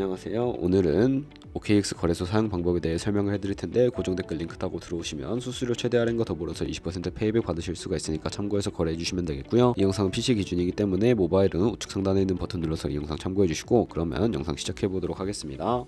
안녕하세요. 오늘은 OKX 거래소 사용 방법에 대해 설명을 해드릴 텐데 고정 댓글 링크 타고 들어오시면 수수료 최대 할인과 더불어서 20% 페이백 받으실 수가 있으니까 참고해서 거래해 주시면 되겠고요. 이 영상은 PC 기준이기 때문에 모바일은 우측 상단에 있는 버튼 눌러서 이 영상 참고해 주시고 그러면 영상 시작해 보도록 하겠습니다.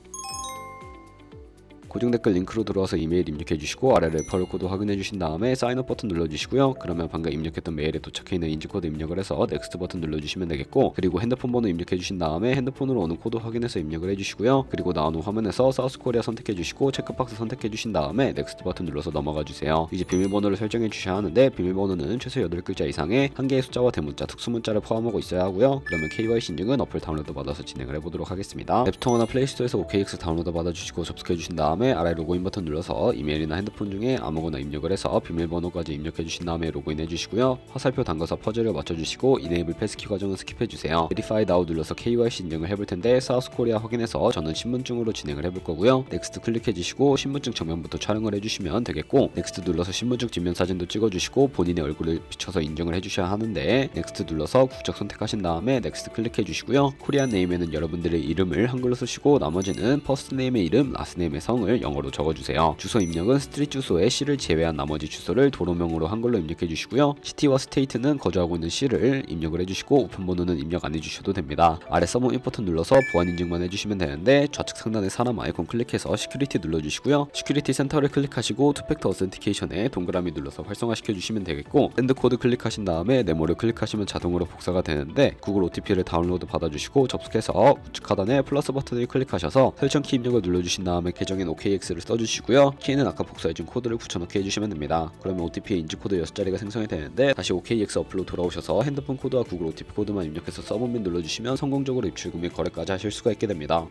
고정 댓글 링크로 들어와서 이메일 입력해 주시고 아래 레퍼럴 코드 확인해 주신 다음에 사인업 버튼 눌러 주시고요. 그러면 방금 입력했던 메일에 도착해 있는 인증 코드 입력을 해서 넥스트 버튼 눌러 주시면 되겠고 그리고 핸드폰 번호 입력해 주신 다음에 핸드폰으로 오는 코드 확인해서 입력을 해 주시고요. 그리고 나오는 화면에서 사우스 코리아 선택해 주시고 체크박스 선택해 주신 다음에 넥스트 버튼 눌러서 넘어가 주세요. 이제 비밀번호를 설정해 주셔야 하는데 비밀번호는 최소 8글자 이상의 한 개의 숫자와 대문자, 특수문자를 포함하고 있어야 하고요. 그러면 KYC 인증은 어플 다운로드 받아서 진행을 해보도록 하겠습니다. 앱스토어나 플레이스토어에서 OKX 다운로드 받아주시고 접속해 주신 다음에 아래 로그인 버튼 눌러서 이메일이나 핸드폰 중에 아무거나 입력을 해서 비밀번호까지 입력해 주신 다음에 로그인 해주시고요. 화살표 담가서 퍼즐을 맞춰주시고 이네이블 패스키 과정은 스킵해 주세요. Verify Now 눌러서 KYC 인증을 해볼 텐데 사우스 코리아 확인해서 저는 신분증으로 진행을 해볼 거고요. 넥스트 클릭해 주시고 신분증 정면부터 촬영을 해주시면 되겠고 넥스트 눌러서 신분증 뒷면 사진도 찍어주시고 본인의 얼굴을 비춰서 인증을 해주셔야 하는데 넥스트 눌러서 국적 선택하신 다음에 넥스트 클릭해 주시고요. 코리안 네임에는 여러분들의 이름을 한글로 쓰시고 나머지는 퍼스트 네임의 이름, 라스트 네임의 성을 영어로 적어주세요. 주소 입력은 스트릿 주소에 시를 제외한 나머지 주소를 도로명으로 한글로 입력해 주시고요. 시티와 스테이트는 거주하고 있는 시를 입력을 해주시고 우편번호는 입력 안 해주셔도 됩니다. 아래 서브밋 버튼 눌러서 보안 인증만 해주시면 되는데 좌측 상단에 사람 아이콘 클릭해서 시큐리티 눌러주시고요. 시큐리티 센터를 클릭하시고 투팩터 어센티케이션에 동그라미 눌러서 활성화시켜 주시면 되겠고 밴드 코드 클릭하신 다음에 네모를 클릭하시면 자동으로 복사가 되는데 구글 OTP를 다운로드 받아주시고 접속해서 우측 하단에 플러스 버튼을 클릭하셔서 설정 키 입력을 눌러주신 다음에 계정인 OKX를 써주시고요. 키는 아까 복사해준 코드를 붙여넣기 해주시면 됩니다. 그러면 OTP의 인증 코드 6자리가 생성이 되는데 다시 OKX 어플로 돌아오셔서 핸드폰 코드와 구글 OTP 코드만 입력해서 서브밋 눌러주시면 성공적으로 입출금 및 거래까지 하실 수가 있게 됩니다.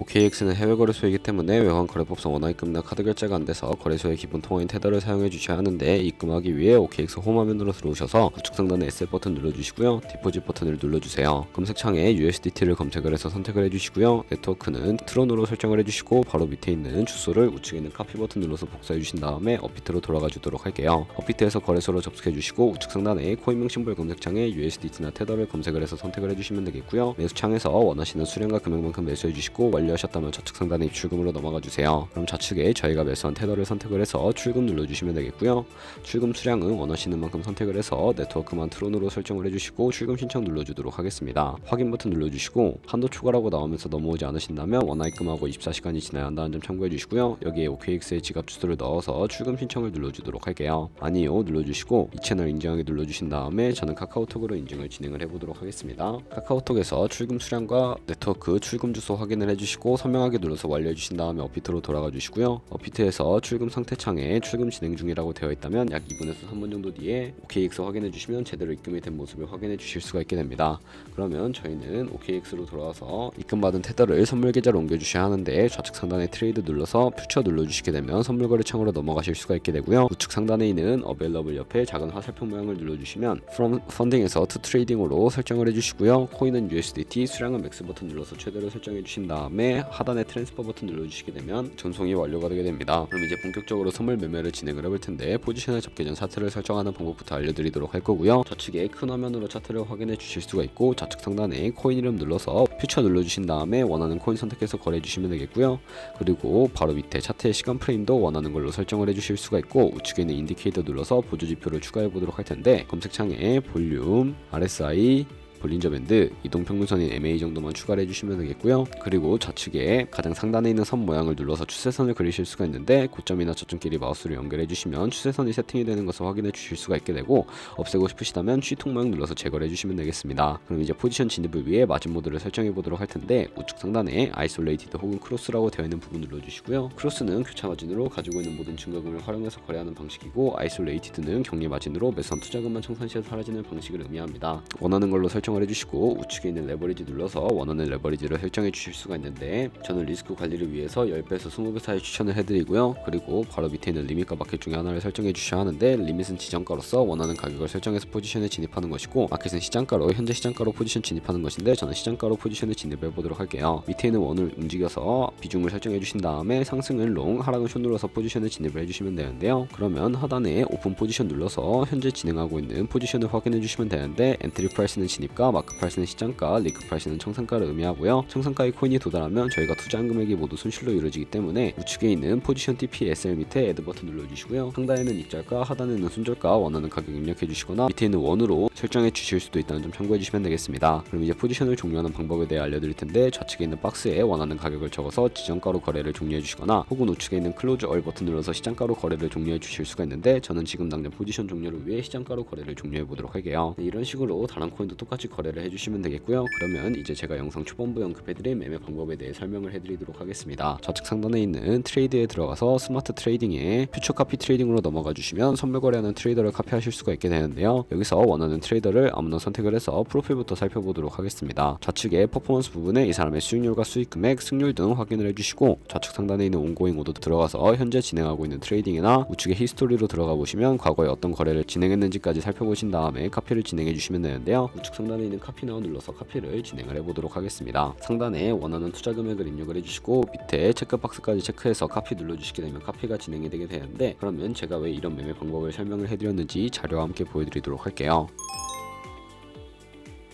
OKX는 해외 거래소이기 때문에 외환 거래법상 원화입금이나 카드 결제가 안 돼서 거래소의 기본 통화인 테더를 사용해 주셔야 하는데 입금하기 위해 OKX 홈 화면으로 들어오셔서 우측 상단에 SF 버튼 눌러주시고요. 디포짓 버튼을 눌러주세요. 검색창에 USDT를 검색을 해서 선택을 해주시고요. 네트워크는 트론으로 설정을 해주시고 바로 밑에 있는 주소를 우측에 있는 카피 버튼 눌러서 복사해 주신 다음에 업비트로 돌아가 주도록 할게요. 업비트에서 거래소로 접속해 주시고 우측 상단에 코인명 심볼 검색창에 USDT나 테더를 검색을 해서 선택을 해주시면 되겠고요. 매수창에서 원하시는 수량과 금액만큼 매수해 주시고 완료 하셨다면 좌측 상단에 입출금으로 넘어가 주세요. 그럼 좌측에 저희가 매수한 테더를 선택을 해서 출금 눌러주시면 되겠고요. 출금 수량은 원하시는 만큼 선택을 해서 네트워크만 트론으로 설정을 해주시고 출금 신청 눌러주도록 하겠습니다. 확인 버튼 눌러주시고 한도 초과라고 나오면서 넘어오지 않으신다면 원화 입금하고 24시간이 지나야 한다는 점 참고해 주시고요. 여기에 OKX의 지갑 주소를 넣어서 출금 신청을 눌러주도록 할게요. 아니요 눌러주시고 이 채널 인증하기 눌러주신 다음에 저는 카카오톡으로 인증을 진행을 해보도록 하겠습니다. 카카오톡에서 출금 수량과 네트워크 출금 주소 확인을 해주시고 선명하게 눌러서 완료해 주신 다음에 업비트로 돌아가 주시고요. 업비트에서 출금 상태 창에 출금 진행 중이라고 되어 있다면 약 2분에서 3분 정도 뒤에 OKX 확인해 주시면 제대로 입금이 된 모습을 확인해 주실 수가 있게 됩니다. 그러면 저희는 OKX로 돌아와서 입금받은 테더를 선물 계좌로 옮겨 주셔야 하는데 좌측 상단에 트레이드 눌러서 퓨처 눌러 주시게 되면 선물 거래 창으로 넘어가실 수가 있게 되고요. 우측 상단에 있는 어벨러블 옆에 작은 화살표 모양을 눌러 주시면 from 펀딩에서 to trading으로 설정을 해 주시고요. 코인은 USDT, 수량은 맥스 버튼 눌러서 최대로 설정해 주신 다음에 하단에 트랜스퍼 버튼 눌러주시게 되면 전송이 완료가 되게 됩니다. 그럼 이제 본격적으로 선물 매매를 진행을 해볼 텐데 포지션을 잡기 전 차트를 설정하는 방법부터 알려드리도록 할 거고요. 좌측에 큰 화면으로 차트를 확인해 주실 수가 있고 좌측 상단에 코인 이름 눌러서 퓨처 눌러주신 다음에 원하는 코인 선택해서 거래해 주시면 되겠고요. 그리고 바로 밑에 차트의 시간 프레임도 원하는 걸로 설정을 해 주실 수가 있고 우측에 있는 인디케이터 눌러서 보조 지표를 추가해 보도록 할 텐데 검색창에 볼륨, RSI 볼린저 밴드, 이동평균선인 MA 정도만 추가를 해주시면 되겠고요. 그리고 좌측에 가장 상단에 있는 선 모양을 눌러서 추세선을 그리실 수가 있는데 고점이나 저점끼리 마우스를 연결해 주시면 추세선이 세팅이 되는 것을 확인해 주실 수가 있게 되고 없애고 싶으시다면 G통 모양 눌러서 제거를 해주시면 되겠습니다. 그럼 이제 포지션 진입을 위해 마진 모드를 설정해 보도록 할 텐데 우측 상단에 아이솔레이티드 혹은 크로스라고 되어 있는 부분 눌러주시고요. 크로스는 교차 마진으로 가지고 있는 모든 증거금을 활용해서 거래하는 방식이고 아이솔레이티드는 격리 마진으로 매수한 투자금만 청산 시에 사라지는 방식을 의미합니다. 원하는 걸로 설정 설정을 해주시고 우측에 있는 레버리지 눌러서 원하는 레버리지를 설정해 주실 수가 있는데 저는 리스크 관리를 위해서 10배에서 20배 사이 추천을 해드리고요. 그리고 바로 밑에 있는 리밋과 마켓 중에 하나를 설정해 주셔야 하는데 리밋은 지정가로서 원하는 가격을 설정해서 포지션에 진입하는 것이고 마켓은 시장가로 현재 시장가로 포지션 진입하는 것인데 저는 시장가로 포지션에 진입해 보도록 할게요. 밑에 있는 원을 움직여서 비중을 설정해 주신 다음에 상승은 롱 하락은 숏 눌러서 포지션에 진입을 해주시면 되는데요. 그러면 하단에 오픈 포지션 눌러서 현재 진행하고 있는 포지션을 확인해 주시면 되는데 엔트리 프라이스는 진입가 시가, 마크 프라이스는 시장가, 리크 프라이스는 청산가를 의미하고요. 청산가의 코인이 도달하면 저희가 투자한 금액이 모두 손실로 이루어지기 때문에 우측에 있는 포지션 TP SL 밑에 애드 버튼 눌러주시고요. 상단에는 입절가, 하단에는 손절가 원하는 가격 입력해 주시거나 밑에 있는 원으로 설정해 주실 수도 있다는 점 참고해 주시면 되겠습니다. 그럼 이제 포지션을 종료하는 방법에 대해 알려드릴 텐데 좌측에 있는 박스에 원하는 가격을 적어서 지정가로 거래를 종료해 주시거나 혹은 우측에 있는 클로즈 얼 버튼 눌러서 시장가로 거래를 종료해 주실 수가 있는데 저는 지금 당장 포지션 종료를 위해 시장가로 거래를 종료해 보도록 할게요. 네, 이런 식으로 다른 코인도 똑같이 거래를 해주시면 되겠고요. 그러면 이제 제가 영상 초반부에 언급해드린 매매 방법에 대해 설명을 해드리도록 하겠습니다. 좌측 상단에 있는 트레이드에 들어가서 스마트 트레이딩에 퓨처 카피 트레이딩으로 넘어가 주시면 선물 거래하는 트레이더를 카피하실 수가 있게 되는데요. 여기서 원하는 트레이더를 아무나 선택을 해서 프로필부터 살펴보도록 하겠습니다. 좌측에 퍼포먼스 부분에 이 사람의 수익률과 수익 금액, 승률 등 확인을 해주시고 좌측 상단에 있는 온고잉 오더 들어가서 현재 진행하고 있는 트레이딩이나 우측의 히스토리로 들어가 보시면 과거에 어떤 거래를 진행했는지까지 살펴보신 다음에 카피를 진행해 주시면 되는데요. 우측 상단에 있는 카피 나우 눌러서 카피를 진행을 해보도록 하겠습니다. 상단에 원하는 투자 금액을 입력을 해주시고 밑에 체크박스까지 체크해서 카피 눌러주시게 되면 카피가 진행이 되게 되는데 그러면 제가 왜 이런 매매 방법을 설명을 해드렸는지 자료와 함께 보여드리도록 할게요.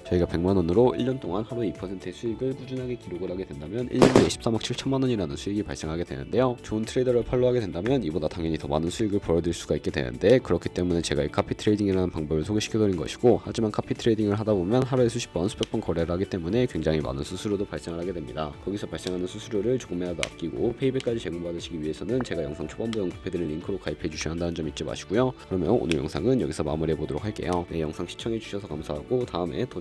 저희가 100만 원으로 1년 동안 하루에 2%의 수익을 꾸준하게 기록을 하게 된다면 1년에 13억 7천만 원이라는 수익이 발생하게 되는데요. 좋은 트레이더를 팔로우하게 된다면 이보다 당연히 더 많은 수익을 벌어들일 수가 있게 되는데 그렇기 때문에 제가 이 카피 트레이딩이라는 방법을 소개시켜드린 것이고 하지만 카피 트레이딩을 하다 보면 하루에 수십 번, 수백 번 거래를 하기 때문에 굉장히 많은 수수료도 발생을 하게 됩니다. 거기서 발생하는 수수료를 조금이라도 아끼고 페이백까지 제공받으시기 위해서는 제가 영상 초반부에 언급해드린 링크로 가입해 주셔야 한다는 점 잊지 마시고요. 그러면 오늘 영상은 여기서 마무리해 보도록 할게요. 네, 영상 시청해 주셔서 감사하고 다음에 더